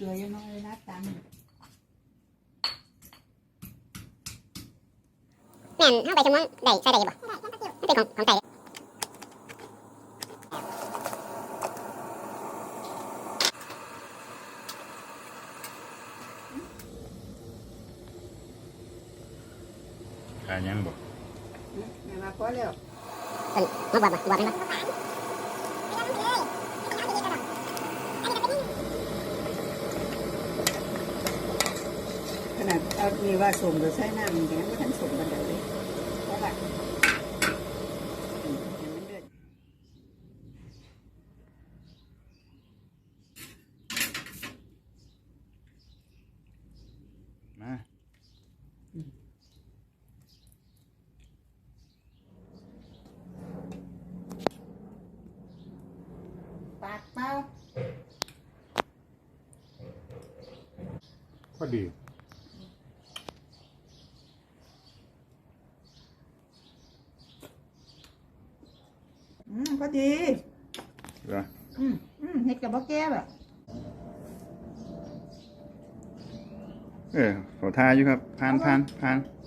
เกลือยังน้อยเลยนะตังแม่นเข้าไปสมมติได้ใส่ได้บ่มันเป็นของของไต่ขายังบ่แม่มาพอแล้วเป็นมาบวชบ่บวชไหมบ่ ข นาดเอามีว่าสมหรือใช้น้ำอย่างนี้ไม่ทันสมกันเลยเพราะว่าอืมเดี๋ยวมันเดือดมาปากเปล่า พอดี อืมพอดีเหรออืมอืมเห็ดกับบ่แก้แบบเออขอทาอยู่ครับผ่านผ่านผ่านเ